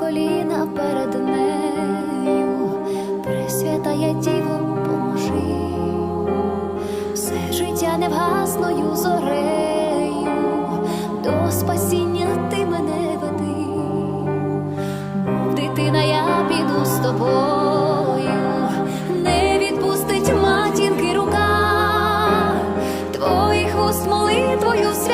коліна перед нею, Пресвятая Діво, поможи, все життя невгасною зорею, до спасіння ти мене веди, дитина, я піду з тобою, не відпустить матінки рука, твоїх вуст молитвою святою,